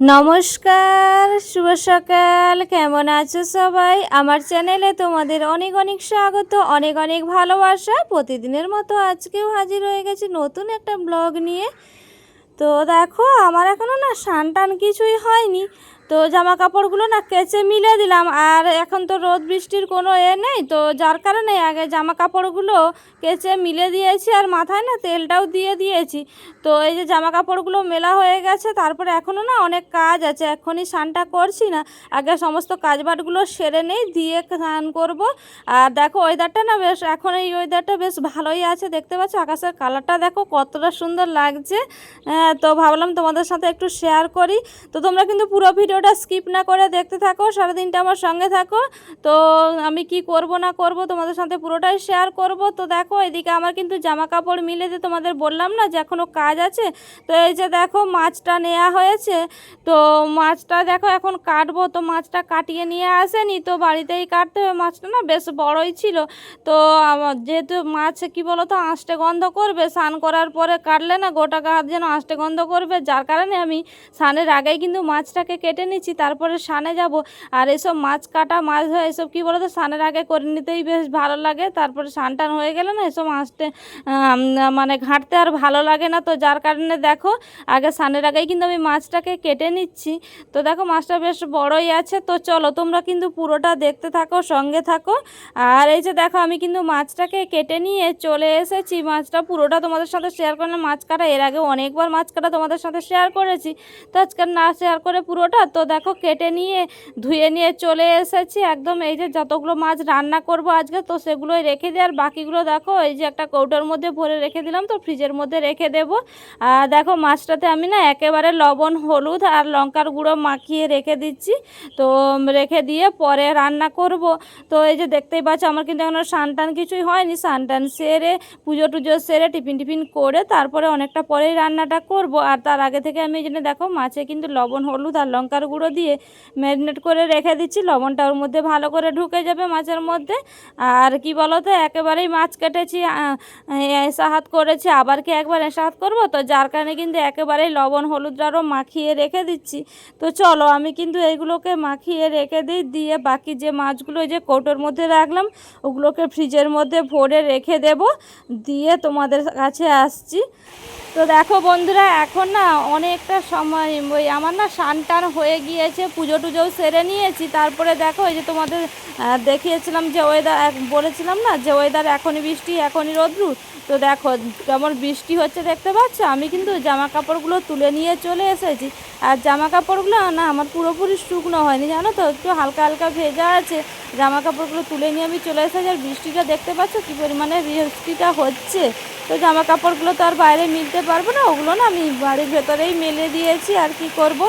নমস্কার, শুভ সকাল, কেমন আছো সবাই? আমার চ্যানেলে তোমাদের অনেক অনেক স্বাগত, অনেক অনেক ভালোবাসা। প্রতিদিনের মতো আজকেও হাজির হয়ে গেছি নতুন একটা ব্লগ নিয়ে। তো দেখো, আমার এখনও না সান টান কিছুই হয়নি। তো জামা কাপড়গুলো না কেচে মিলে দিলাম আর এখন তো রোদ বৃষ্টির কোনো এ নেই তো যার কারণে আগে জামা কাপড়গুলো কেচে মিলে দিয়েছি আর মাথায় না তেলটাও দিয়ে দিয়েছি। তো এই যে জামা কাপড়গুলো মেলা হয়ে গেছে তারপরে এখনও না অনেক কাজ আছে এখনই স্নানটা করছি না। আগে সমস্ত কাজবাজগুলো সেরে নেই দিয়ে স্নান করব। আর দেখো ওয়েদারটা না বেশ এখন এই ওয়েদারটা বেশ ভালোই আছে দেখতে পাচ্ছ আকাশের কালারটা দেখো কতটা সুন্দর লাগছে। হ্যাঁ, তো ভাবলাম তোমাদের সাথে একটু শেয়ার করি। তো তোমরা কিন্তু পুরো ভিডিওটা স্কিপ না করে দেখতে থাকো, সারাদিনটা আমার সঙ্গে থাকো। তো আমি কি করব না করব তোমাদের সাথে পুরোটাই শেয়ার করব। তো দেখো, এদিকে আমার কিন্তু জামা কাপড় মিলে যে তোমাদের বললাম না যে এখনও কাজ আছে, তো এই যে দেখো মাছটা নেওয়া হয়েছে। তো মাছটা দেখো এখন কাটবো, তো মাছটা কাটিয়ে নিয়ে আসেনি, তো বাড়িতেই কাটতে হবে। মাছটা না বেশ বড়ই ছিল। তো যেহেতু মাছ কি বলো তো আঁশটে গন্ধ করবে, স্নান করার পরে কাটলে না গোটা গাছ যেন আঁশটে গন্ধ করবে। যার কারণে আমি স্নানের আগেই কিন্তু মাছটাকে কেটে নিচ্ছি তারপরে স্নানে যাব। আর এসব মাছ কাটা মাছ ধোয়া এসব কী বলো তো স্নানের আগে করে নিতেই বেশ ভালো লাগে। তারপরে সান টান হয়ে গেলে না এসব আম, মানে ঘাঁটতে আর ভালো লাগে না। তো যার কারণে দেখো আগে সানের আগেই কিন্তু আমি মাছটাকে কেটে নিচ্ছি। তো দেখো মাছটা বেশ বড়ই আছে। তো চলো তোমরা কিন্তু পুরোটা দেখতে থাকো সঙ্গে থাকো। আর এই যে দেখো আমি কিন্তু মাছটাকে কেটে নিয়ে চলে এসেছি। মাছটা পুরোটা তোমাদের সাথে শেয়ার করলাম। মাছ কাটা এর আগে অনেকবার মাছ কাটা তোমাদের সাথে শেয়ার করেছি। তো আজকে না শেয়ার করে পুরোটা তো দেখো কেটে নিয়ে, ধুয়ে নিয়ে চলে এসেছি। একদম এই যে যতগুলো মাছ রান্না করব আজকে, তো সেগুলোই রেখে দিই। আর বাকিগুলো দেখো, এই যে একটা কৌটোর মধ্যে ভরে রেখে দিলাম, তো ফ্রিজের মধ্যে রেখে দেবো। আর দেখো মাছটাতে আমি না একেবারে লবণ, হলুদ আর লঙ্কার গুঁড়ো মাখিয়ে রেখে দিচ্ছি। তো রেখে দিয়ে পরে রান্না করব। তো এই যে দেখতেই পাচ্ছ, আমার কিন্তু এখনও স্নান টান কিছুই হয়নি। স্নান টান সেরে, পুজো টুজো সেরে, টিফিন টিফিন করে তারপরে অনেকটা পরেই রান্নাটা করব। আর তার আগে থেকে আমি এই জন্য দেখো মাছে কিন্তু লবণ, হলুদ আর লঙ্কার গুঁড়ো দিয়ে ম্যারিনেট করে রেখে দিচ্ছি। লবণটা ওর মধ্যে ভালো করে ঢুকে যাবে মাছের মধ্যে। আর কি বলো তো একেবারেই মাছ কেটেছি সাহাত করেছি। আবার কি একবার সাহাত করব? তো যার কারণে কিন্তু একেবারেই লবণ হলুদ আরও মাখিয়ে রেখে দিচ্ছি। তো চলো, আমি কিন্তু এইগুলোকে মাখিয়ে রেখে দিই, দিয়ে বাকি যে মাছগুলো যে কৌটোর মধ্যে রাখলাম, ওগুলোকে ফ্রিজের মধ্যে ভরে রেখে দেব। দিয়ে তোমাদের কাছে আসছি। তো দেখো বন্ধুরা, এখন না অনেকটা সময়, ওই আমার না সান টান হয়ে গিয়েছে, পুজো টুজোও সেরে নিয়েছি। তারপরে দেখো, এই যে তোমাদের দেখিয়েছিলাম যে ওয়েদার বলেছিলাম না যে ওয়েদার এখনই বৃষ্টি, এখনই রোদ্রু? তো দেখো, কেমন বৃষ্টি হচ্ছে দেখতে পাচ্ছ? আমি কিন্তু জামা কাপড়গুলো তুলে নিয়ে চলে এসেছি। আর জামা কাপড়গুলো না, আমার পুরোপুরি শুকনো হয়নি, জানো তো? একটু হালকা হালকা ভেজা আছে। জামা কাপড়গুলো তুলে নিয়ে আমি চলে এসেছি। আর বৃষ্টিটা দেখতে পাচ্ছ কী পরিমাণে বৃষ্টিটা হচ্ছে? তো জামা কাপড়গুলো তো আর বাইরে মিলতে পারব না, ওগুলো না আমি বাড়ির ভেতরেই মেলে দিয়েছি। আর কি করব?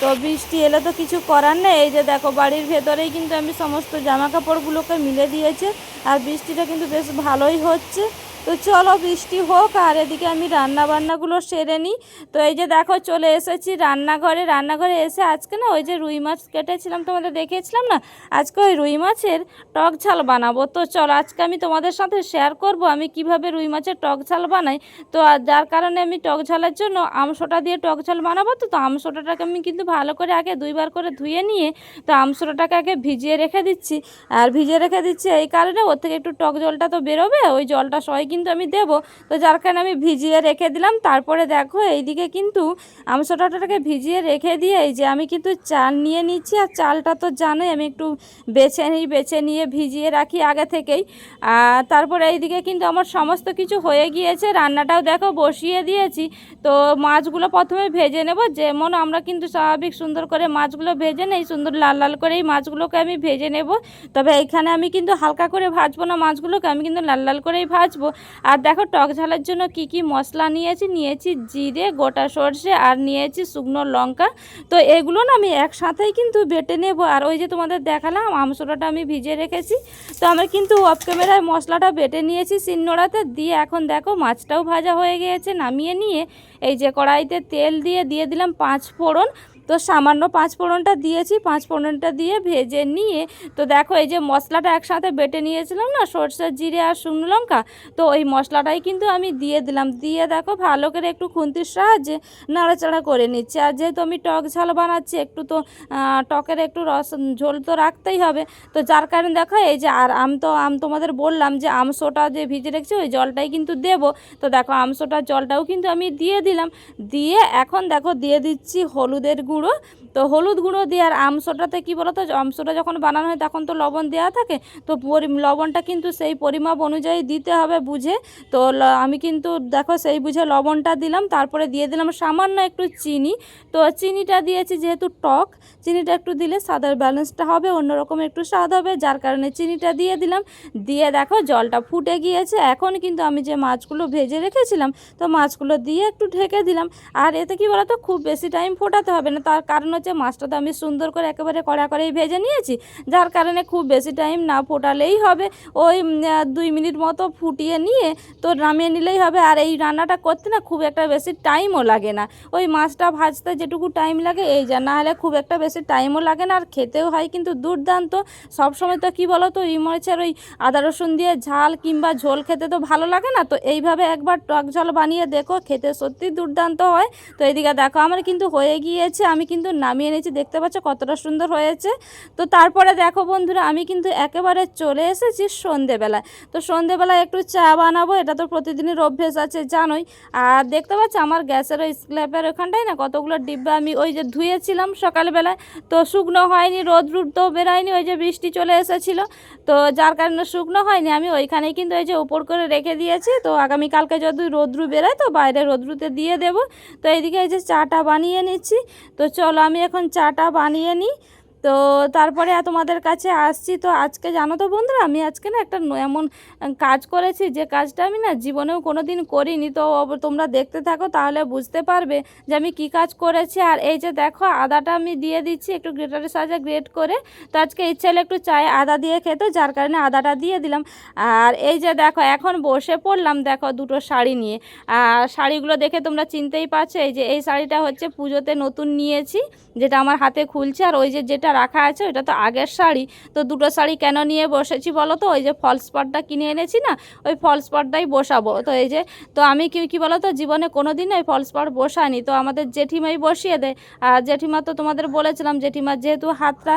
তো বৃষ্টি এলে তো কিছু করার নেই। এই যে দেখো, বাড়ির ভেতরেই কিন্তু আমি সমস্ত জামা কাপড়গুলোকে মিলে দিয়েছি। আর বৃষ্টিটা কিন্তু বেশ ভালোই হচ্ছে। তো চলো বৃষ্টি হোক, আর এদিকে আমি রান্না বান্নাগুলো সেরে নিই। তো এই যে দেখো চলে এসেছি রান্নাঘরে। রান্নাঘরে এসে আজকে না ওই যে রুই মাছ কেটেছিলাম, তোমাদের দেখিয়েছিলাম না? আজকে ওই রুই মাছের টক ঝাল বানাবো। তো চলো আজকে আমি তোমাদের সাথে শেয়ার করব আমি কীভাবে রুই মাছের টক ঝাল বানাই। তো আর যার কারণে আমি টক ঝালের জন্য আমসোটা দিয়ে টক ঝাল বানাবো। তো তো আমসোটাটাকে আমি কিন্তু ভালো করে আগে দুইবার করে ধুয়ে নিয়ে, তো আমসোটাটাকে আগে ভিজিয়ে রেখে দিচ্ছি। আর ভিজিয়ে রেখে দিচ্ছি এই কারণে ওর থেকে একটু টক জলটা তো বেরোবে, ওই জলটা সবাই কিন্তু আমি দেবো। তো যার কারণে আমি ভিজিয়ে রেখে দিলাম। তারপরে দেখো, এইদিকে কিন্তু আমসোটাটাকে ভিজিয়ে রেখে দিয়ে যে আমি কিন্তু চাল নিয়ে নিচ্ছি। আর চালটা তো জানোই, আমি একটু বেছে নিই, বেছে নিয়ে ভিজিয়ে রাখি আগে থেকেই। আর তারপরে এইদিকে কিন্তু আমার সমস্ত কিছু হয়ে গিয়েছে। রান্নাটাও দেখো, বসিয়ে দিয়েছি। তো মাছগুলো প্রথমে ভেজে নেব। যেমন আমরা কিন্তু স্বাভাবিক সুন্দর করে মাছগুলো ভেজে নেই, সুন্দর লাল লাল করে এই মাছগুলোকে আমি ভেজে নেব। তবে এইখানে আমি কিন্তু হালকা করে ভাজবো না মাছগুলোকে, আমি কিন্তু লাল লাল করেই ভাজবো। আর দেখো টক ঝালের জন্য কি কি মশলা নিয়েছি? নিয়েছি জিরে, গোটা সর্ষে আর নিয়েছি শুকনো লঙ্কা। তো এগুলো না আমি একসাথেই কিন্তু বেটে নেব। আর ওই যে তোমাদের দেখালাম আমসোটাটা আমি ভিজে রেখেছি। তো আমি কিন্তু অফ ক্যামেরায় মশলাটা বেটে নিয়েছি শিলনোড়াতে দিয়ে এখন দেখো মাছটাও ভাজা হয়ে গিয়েছে, নামিয়ে নিয়ে এই যে কড়াইতে তেল দিয়ে দিয়ে দিলাম পাঁচ ফোড়ন। তো সামান্য পাঁচ ফোড়নটা দিয়েছি, পাঁচ ফোড়নটা দিয়ে ভেজে নিয়ে, তো দেখো এই যে মশলাটা একসাথে বেটে নিয়েছিলাম না সর্ষে জিরে আর শুকনো লঙ্কা, তো ওই মশলাটাই কিন্তু আমি দিয়ে দিলাম। দিয়ে দেখো ভালো করে একটু খুন্তির সাহায্যে নাড়াচাড়া করে নিচ্ছি। আর যেহেতু আমি টক ঝাল বানাচ্ছি, একটু তো টকের একটু রস, ঝোল তো রাখতেই হবে। তো যার কারণে দেখো এই যে, আর আম তো, আম তোমাদের বললাম যে আমসোটা যে ভিজে রেখেছি, ওই জলটাই কিন্তু দেবো। তো দেখো আমসোটার জলটাও কিন্তু আমি দিয়ে দিলাম। দিয়ে এখন দেখো দিয়ে দিচ্ছি হলুদের গুঁড়ো। তো হলুদ গুঁড়ো দিয়ে আর আমসোটাতে কী বলো তো আমসোটা যখন বানানো হয় তখন তো লবণ দেওয়া থাকে। তো লবণটা কিন্তু সেই পরিমাপ অনুযায়ী দিতে হবে বুঝে। তো আমি কিন্তু দেখো সেই বুঝে লবণটা দিলাম, তারপরে দিয়ে দিলাম সামান্য একটু চিনি। তো চিনিটা দিয়েছি যেহেতু টক, চিনিটা একটু দিলে স্বাদের ব্যালেন্সটা হবে, অন্যরকম একটু স্বাদ হবে। যার কারণে চিনিটা দিয়ে দিলাম। দিয়ে দেখো জলটা ফুটে গিয়েছে। এখন কিন্তু আমি যে মাছগুলো ভেজে রেখেছিলাম, তো মাছগুলো দিয়ে একটু ঢেকে দিলাম। আর এতে কি বলতো, খুব বেশি টাইম ফোটাতে হবে না। তার কারণ হচ্ছে মাছটা তো আমি সুন্দর করে একেবারে কড়া করেই ভেজে নিয়েছি। যার কারণে খুব বেশি টাইম না ফোটালেই হবে। ওই দুই মিনিট মতো ফুটিয়ে নিয়ে তো নামিয়ে নিলেই হবে। আর এই রান্নাটা করতে না খুব একটা বেশি টাইমও লাগে না। ওই মাছটা ভাজতে যেটুকু টাইম লাগে, এই যা, না হলে খুব একটা বেশি টাইমও লাগে না। আর খেতেও হয় কিন্তু দুর্দান্ত। সবসময় তো কী বলো তো ইমরিচের ওই আদা, রসুন দিয়ে ঝাল কিংবা ঝোল খেতে তো ভালো লাগে না। তো এইভাবে একবার টক ঝাল বানিয়ে দেখো, খেতে সত্যি দুর্দান্ত হয়। তো এদিকে দেখো, আমার কিন্তু হয়ে গিয়েছে আমি কিন্তু নামিয়ে নিয়েছি দেখতে পাচ্ছ কতটা সুন্দর হয়েছে। তো তারপরে দেখো বন্ধুরা, আমি কিন্তু একেবারে চলে এসেছি সন্ধেবেলায়। তো সন্ধেবেলায় একটু চা বানাবো, এটা তো প্রতিদিনের অভ্যেস আছে, জানোই। আর দেখতে পাচ্ছ আমার গ্যাসের ওই স্ল্যাপের ওখানটায় না কতগুলো ডিব্বা আমি ওই যে ধুয়েছিলাম সকালবেলায়। তো শুকনো হয়নি, রোদ রুদ তো বেরোয়নি, ওই যে বৃষ্টি চলে এসেছিল। তো যার কারণে শুকনো হয়নি, আমি ওইখানেই কিন্তু এই যে উপর করে রেখে দিয়েছি। তো আগামীকালকে যদি রোদ্রু বেরোয়, তো বাইরে রোদ্রুতে দিয়ে দেবো। তো এইদিকে এই যে চাটা বানিয়ে নিচ্ছি। তো চলো আমি এখন চাটা বানিয়ে নিই। তো তারপরে তোমাদের কাছে আসছি। তো আজকে জানো তো বন্ধুরা, আমি আজকে না একটা এমন কাজ করেছি যে কাজটা আমি না জীবনেও কোনো দিন করিনি। তো তোমরা দেখতে থাকো, তাহলে বুঝতে পারবে যে আমি কি কাজ করেছি। আর এই যে দেখো, আদাটা আমি দিয়ে দিচ্ছি একটু গ্রেটারের সাহায্যে গ্রেট করে। তো আজকে ইচ্ছে হলে একটু চায়ে আদা দিয়ে খেতো, যার কারণে আদাটা দিয়ে দিলাম। আর এই যে দেখো, এখন বসে পড়লাম দেখো দুটো শাড়ি নিয়ে। আর শাড়িগুলো দেখে তোমরা চিনতেই পারছ, এই যে এই শাড়িটা হচ্ছে পুজোতে নতুন নিয়েছি, যেটা আমার হাতে খুলছে। আর ওই যে যেটা রাখা আছে ওটা তো আগের শাড়ি। তো দুটো শাড়ি কেন নিয়ে বসেছি বলো তো? ওই যে ফলস পাটটা কিনে এনেছি না, ওই ফলস পাটটাই বসাবো। তো এই যে, তো আমি কি কি বলো তো, জীবনে কোনো দিন ওই ফলস পাট বসাইনি। তো আমাদের জেঠিমাই বসিয়ে দেয় আর জেঠিমা তো তোমাদের বলেছিলাম, জেঠিমার যেহেতু হাতটা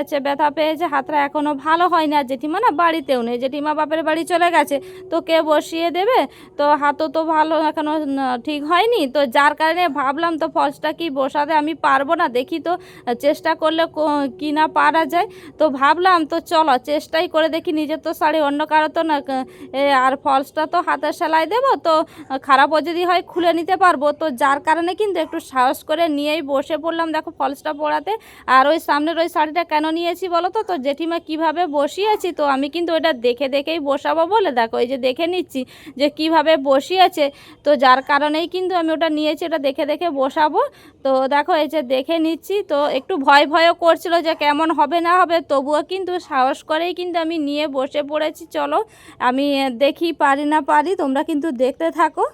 আছে, ব্যথা পেয়েছে, হাতটা এখনও ভালো হয়নি। আর জেঠিমা না বাড়িতেও নেই। জেঠিমা বাপের বাড়ি চলে গেছে। তো কে বসিয়ে দেবে? তো হাতও তো ভালো এখনও ঠিক হয়নি। তো যার কারণে ভাবলাম তো ফলসটা কি বসাতে আমি পারব না। দেখি তো, চেষ্টা করলে কো- কি না পারা যায়। তো ভাবলাম, তো চলো চেষ্টাই করে দেখি, নিজের তো শাড়ি অন্য কারও তো না আর ফলসটা তো হাতের সেলাই দেবো, তো খারাপও যদি হয় খুলে নিতে পারব। তো যার কারণে কিন্তু একটু সাহস করে নিয়েই বসে পড়লাম, দেখো ফলসটা পরাতে আর ওই সামনের ওই শাড়িটা কেন নিয়েছি বলো তো? তো জেঠিমা কীভাবে বসিয়েছি, তো আমি কিন্তু ওটা দেখে দেখেই বসাবো বলে, দেখো এই যে দেখে নিচ্ছি যে কীভাবে বসিয়েছে। তো যার কারণেই কিন্তু আমি ওটা নিয়েছি, ওটা দেখে দেখে বসাবো। তো দেখো এই যে দেখে নিচ্ছি, তো একটু ভয় ভয়ও করছিল যে কেমন হবে না হবে, তবুও কিন্তু সাহস করেই কিন্তু আমি নিয়ে বসে পড়েছি। চলো, আমি দেখি পারি না পারি, তোমরা কিন্তু দেখতে থাকো।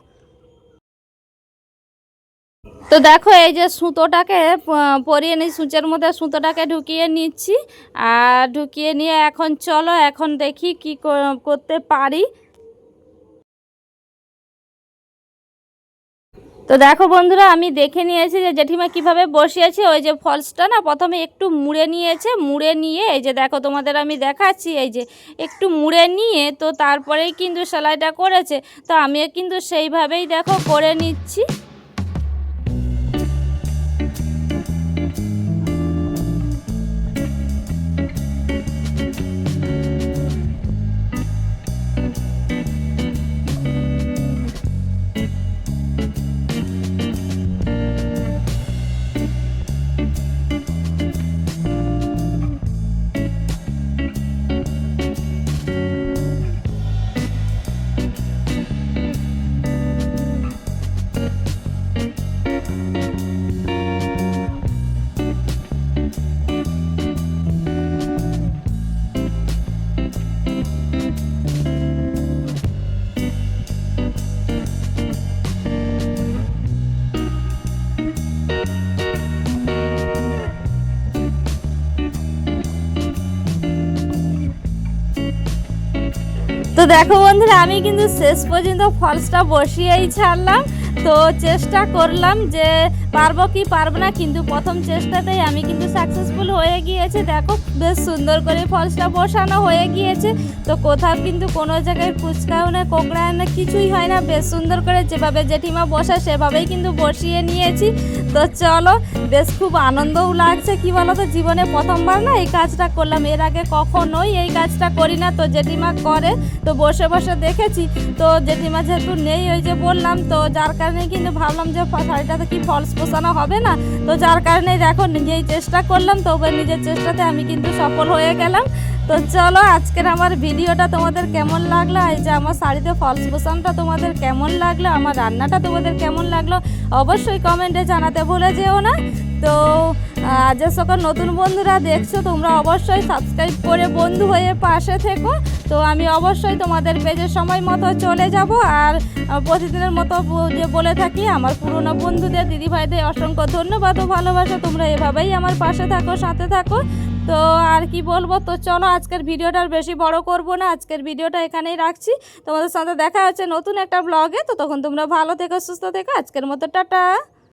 তো দেখো, এই যে সুতোটাকে পরিয়ে নিই, সূচের মধ্যে সুতোটাকে ঢুকিয়ে নিচ্ছি। আর ঢুকিয়ে নিয়ে এখন চলো, এখন দেখি কি কর- করতে পারি। তো দেখো বন্ধুরা, আমি দেখে নিয়েছি যে জেঠিমা কীভাবে বসিয়েছে। ওই যে ফলসটা না, প্রথমে একটু মুড়ে নিয়েছে, মুড়ে নিয়ে এই যে দেখো তোমাদের আমি দেখাচ্ছি, এই যে একটু মুড়ে নিয়ে তো তারপরেই কিন্তু সেলাইটা করেছে। তো আমিও কিন্তু সেইভাবেই দেখো করে নিচ্ছি। তো দেখো বন্ধুরা, আমি কিন্তু শেষ পর্যন্ত ফলসটা বসিয়েই ছাড়লাম। তো চেষ্টা করলাম যে পারব কি পারব না, কিন্তু প্রথম চেষ্টাতেই আমি কিন্তু সাকসেসফুল হয়ে গিয়েছে। দেখো, বেশ সুন্দর করে ফলসটা বসানো হয়ে গিয়েছে। তো কোথাও কিন্তু কোনো জায়গায় কুচকাও না, কোকড়াও না, কিছুই হয় না। বেশ সুন্দর করে যেভাবে জেঠিমা বসা, সেভাবেই কিন্তু বসিয়ে নিয়েছি। তো চলো, বেশ খুব আনন্দও লাগছে। কি বলো তো জীবনে প্রথমবার না এই কাজটা করলাম। এর আগে কখনোই এই কাজটা করি না। তো জেঠিমা করে, তো বসে বসে দেখেছি। তো জেঠিমা যেহেতু নেই, ওই যে বললাম, তো যার কারণে কিন্তু ভাবলাম যে শাড়িটাতে কি ফলস পোষানো হবে না? তো যার কারণে দেখো নিজেই চেষ্টা করলাম। তো নিজের চেষ্টাতে আমি কিন্তু সফল হয়ে গেলাম। তো চলো আজকের আমার ভিডিওটা তোমাদের কেমন লাগল? এই যে আমার শাড়িতে ফলস পোষণটা তোমাদের কেমন লাগল? আমার রান্নাটা তোমাদের কেমন লাগল? অবশ্যই কমেন্টে জানাতে ভুলে যেও না। তো যে সকল নতুন বন্ধুরা দেখছ, তোমরা অবশ্যই সাবস্ক্রাইব করে বন্ধু হয়ে পাশে থেকো। তো আমি অবশ্যই তোমাদের পেজে সময় মতো চলে যাব। আর প্রতিদিনের মতো যে বলে থাকি, আমার পুরনো বন্ধুদের, দিদিভাইদের অসংখ্য ধন্যবাদ ও ভালোবাসা। তোমরা এভাবেই আমার পাশে থাকো, সাথে থাকো। তো আর কি বলব? তো চলো আজকের ভিডিওটা বেশি বড় করব না। আজকের ভিডিওটা এখানেই রাখছি। তোমাদের সাথে দেখা হচ্ছে নতুন একটা ব্লগে তো তখন তোমরা ভালো থেকো, সুস্থ থেকো। আজকের মতো টাটা।